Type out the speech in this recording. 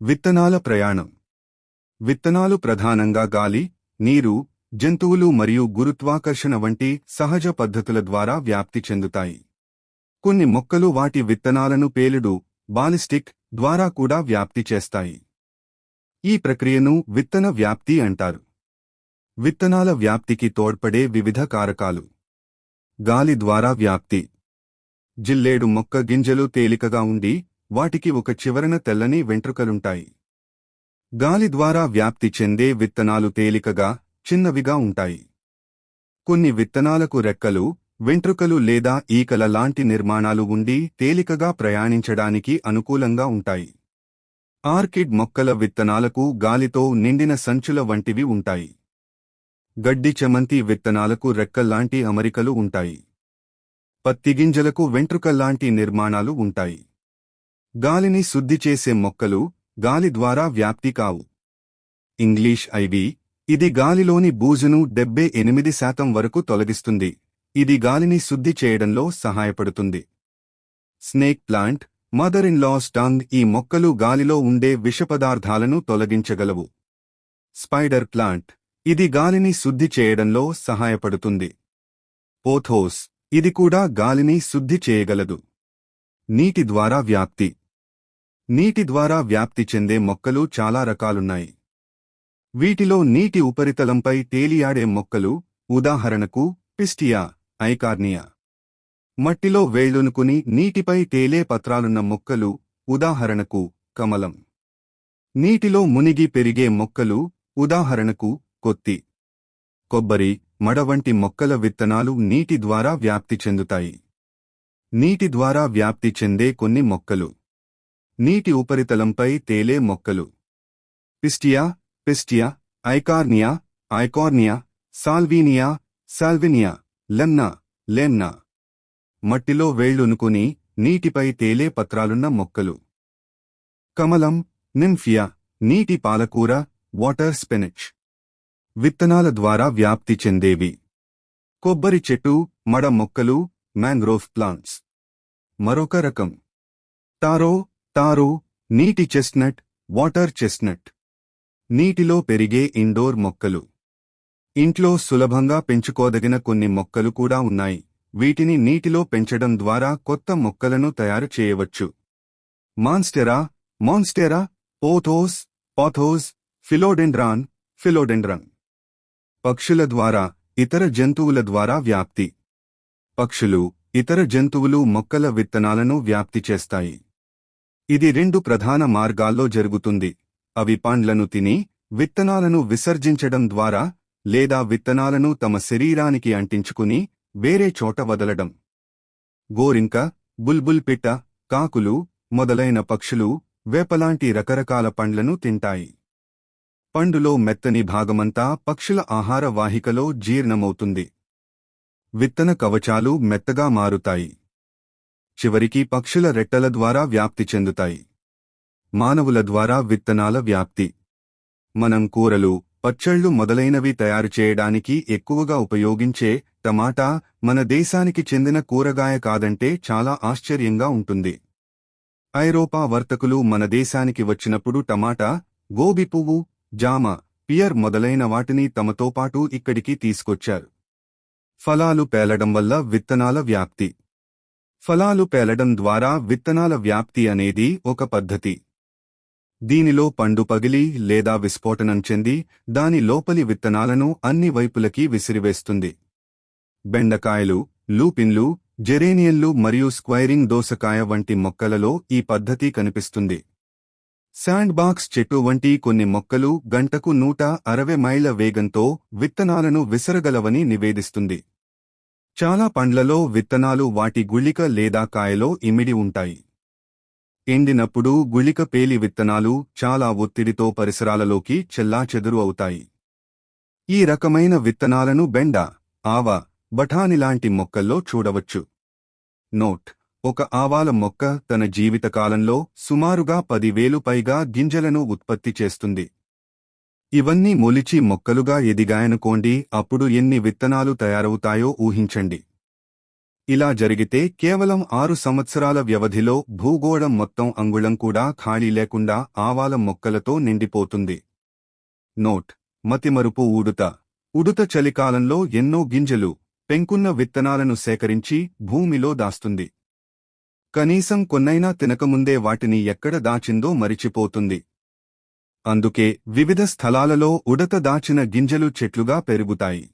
విత్తనాల ప్రయాణం. విత్తనాలు ప్రధానంగా గాలి నీరు జంతువులు మరియు గురుత్వాకర్షణ వంటి సహజ పద్ధతుల ద్వారా వ్యాప్తి చెందుతాయి. కొన్ని మొక్కలు వాటి విత్తనాలను పేలుడు బాలిస్టిక్ ద్వారా కూడా వ్యాప్తి చేస్తాయి. ఈ ప్రక్రియను విత్తన వ్యాప్తి అంటారు. విత్తనాల వ్యాప్తికి తోడ్పడే వివిధ కారకాలు. గాలి ద్వారా వ్యాప్తి. జిల్లేడు మొక్క గింజలు తేలికగా ఉండి వాటికి ఒక చివరన తెల్లని వెంట్రుకలుంటాయి. గాలి ద్వారా వ్యాప్తి చెందే విత్తనాలు తేలికగా చిన్నవిగా ఉంటాయి. కొన్ని విత్తనాలకు రెక్కలు వెంట్రుకలు లేదా ఈకల లాంటి నిర్మాణాలు ఉండి తేలికగా ప్రయాణించడానికి అనుకూలంగా ఉంటాయి. ఆర్కిడ్ మొక్కల విత్తనాలకు గాలితో నిండిన సంచుల వంటివి ఉంటాయి. గడ్డి చమంతి విత్తనాలకు రెక్కల్లాంటి అమరికలు ఉంటాయి. పత్తిగింజలకు వెంట్రుకల్లాంటి నిర్మాణాలు ఉంటాయి. గాలిని శుద్ధి చేసే మొక్కలు గాలి ద్వారా వ్యాప్తి కావు. ఇంగ్లీష్ ఐవి ఇది గాలిలోని బూజును డెబ్బై ఎనిమిది శాతం వరకు తొలగిస్తుంది. ఇది గాలిని శుద్ధి చేయడంలో సహాయపడుతుంది. Snake plant mother in law's tongue ఈ మొక్కలు గాలిలో ఉండే విషపదార్థాలను తొలగించగలవు. స్పైడర్ ప్లాంట్ ఇది గాలిని శుద్ధి చేయడంలో సహాయపడుతుంది. పోథోస్ ఇది కూడా గాలిని శుద్ధి చేయగలదు. నీటి ద్వారా వ్యాప్తి. నీటి ద్వారా వ్యాప్తి చెందే మొక్కలు చాలా రకాలున్నాయి. వీటిలో నీటి ఉపరితలంపై తేలియాడే మొక్కలు ఉదాహరణకు పిస్టియా ఐకార్నియా. మట్టిలో వేళ్ళునుకుని నీటిపై తేలే పత్రాలున్న మొక్కలు ఉదాహరణకు కమలం. నీటిలో మునిగి పెరిగే మొక్కలు ఉదాహరణకు కొత్తి. కొబ్బరి మడ వంటి మొక్కల విత్తనాలు నీటి ద్వారా వ్యాప్తి చెందుతాయి. నీటి ద్వారా వ్యాప్తి చెందే కొన్ని మొక్కలు. నీటి ఉపరితలంపై తేలే మొక్కలు. Pistia Pistia Eichhornia Eichhornia Salvinia Salvinia Lemna Lemna. మట్టిలో వేళ్ళునుకుని నీటిపై తేలే పత్రాలున్న మొక్కలు. కమలం నింఫియా నీటి పాలకూర వాటర్ స్పినిచ్. విత్తనాల ద్వారా వ్యాప్తి చెందేవి. కొబ్బరి చెట్టు మడ మొక్కలు మ్యాంగ్రోవ్ ప్లాంట్స్. మరొక రకం. టారో టారో నీటి చెస్ట్నట్ వాటర్ చెస్ట్నట్. నీటిలో పెరిగే ఇండోర్ మొక్కలు. ఇంట్లో సులభంగా పెంచుకోదగిన కొన్ని మొక్కలు కూడా ఉన్నాయి. వీటిని నీటిలో పెంచడం ద్వారా కొత్త మొక్కలను తయారు చేయవచ్చు. Monstera monstera pothos pothos philodendron philodendron. పక్షుల ద్వారా ఇతర జంతువుల ద్వారా వ్యాప్తి. పక్షులు ఇతర జంతువులు మొక్కల విత్తనాలను వ్యాప్తి చేస్తాయి. ఇది రెండు ప్రధాన మార్గాల్లో జరుగుతుంది. అవి పండ్లను తిని విత్తనాలను విసర్జించడం ద్వారా లేదా విత్తనాలను తమ శరీరానికి అంటించుకుని వేరే చోట వదలడం. గోరింక బుల్బుల్ పిట్ట కాకులు మొదలైన పక్షులు వేపలాంటి రకరకాల పండ్లను తింటాయి. పండులో మెత్తని భాగమంతా పక్షుల ఆహార వాహికలో జీర్ణమవుతుంది. విత్తన కవచాలు మెత్తగా మారుతాయి. చివరికి పక్షుల రెట్టల ద్వారా వ్యాప్తి చెందుతాయి. మానవుల ద్వారా విత్తనాల వ్యాప్తి. మనం కూరలు పచ్చళ్ళు మొదలైనవి తయారు చేయడానికి ఎక్కువగా ఉపయోగించే టమాటా మన దేశానికి చెందిన కూరగాయ కాదంటే చాలా ఆశ్చర్యంగా ఉంటుంది. ఐరోపా వర్తకులు మన దేశానికి వచ్చినప్పుడు టమాటా గోబి పువ్వు జామ పియర్ మొదలైన వాటిని తమతో పాటు ఇక్కడికి తీసుకొచ్చారు. ఫలాలు పేలడం వల్ల విత్తనాల వ్యాప్తి. ఫలాలు పేలడం ద్వారా విత్తనాల వ్యాప్తి అనేది ఒక పద్ధతి. దీనిలో పండు పగిలి లేదా విస్ఫోటనం చెంది దాని లోపలి విత్తనాలను అన్ని వైపులకి విసిరివేస్తుంది. బెండకాయలు లూపిన్లు జెరేనియన్లు మరియు స్క్వైరింగ్ దోసకాయ వంటి మొక్కలలో ఈ పద్ధతి కనిపిస్తుంది. శాండ్ బాక్స్ చెట్టు వంటి కొన్ని మొక్కలు గంటకు నూట అరవై మైళ్ళ వేగంతో విత్తనాలను విసరగలవని నివేదిస్తుంది. చాలా పండ్లలో విత్తనాలు వాటి గుళిక లేదా కాయలో ఇమిడి ఉంటాయి. ఎండినప్పుడు గుళిక పేలి విత్తనాలు చాలా ఒత్తిడితో పరిసరాలలోకి చెల్లాచెదురు అవుతాయి. ఈ రకమైన విత్తనాలను బెండ ఆవ బఠానిలాంటి మొక్కల్లో చూడవచ్చు. నోట్. ఒక ఆవాల మొక్క తన జీవితకాలంలో సుమారుగా పదివేలు పైగా గింజలను ఉత్పత్తి చేస్తుంది. ఇవన్నీ మొలిచి మొక్కలుగా ఎదిగాయనుకోండి అప్పుడు ఎన్ని విత్తనాలు తయారవుతాయో ఊహించండి. ఇలా జరిగితే కేవలం ఆరు సంవత్సరాల వ్యవధిలో భూగోళం మొత్తం అంగుళం కూడా ఖాళీ లేకుండా ఆవాల మొక్కలతో నిండిపోతుంది. నోట్. మతిమరుపు ఊడుత. ఉడుత చలికాలంలో ఎన్నో గింజలు పెంకున్న విత్తనాలను సేకరించి భూమిలో దాస్తుంది. కనీసం కొన్నైనా తినకముందే వాటిని ఎక్కడ దాచిందో మరిచిపోతుంది. అందుకే వివిధ స్థలాలలో ఉడత దాచిన గింజలు చెట్లుగా పెరుగుతాయి.